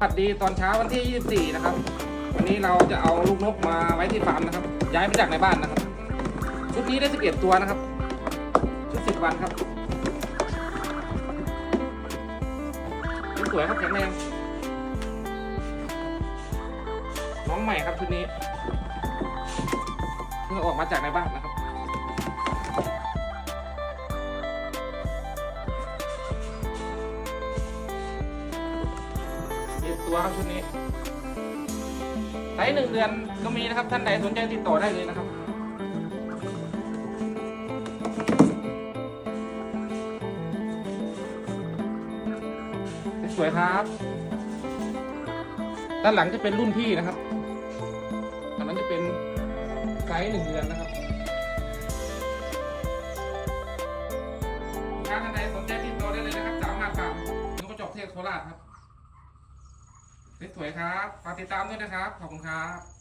สวัสดีตอนเช้าวันที่ 24 นะครับ วันนี้เราจะเอาลูกนกมาไว้ที่ฟาร์มนะครับ ย้ายมาจากในบ้านนะครับ ชุดนี้ได้ 11 ตัวนะครับ ชุด 10 วันครับสวยครับแข็งแรงน้องใหม่ครับชุดนี้เพิ่งออกมาจากในบ้านนะครับ ตัวครับชุดนี้ไซส์หนึ่งเดือนก็มีนะครับท่านใดสนใจติดต่อได้เลยนะครับสวยครับ ด้านหลังจะเป็นรุ่นพี่นะครับอันนั้นจะเป็นไซส์หนึ่งเดือนนะครับถ้าท่านใดสนใจติดต่อได้เลยนะครับสามารถฝากนกกระจอกเทศโคราชครับ สวยๆครับฝากติดตามด้วยนะครับ ขอบคุณครับ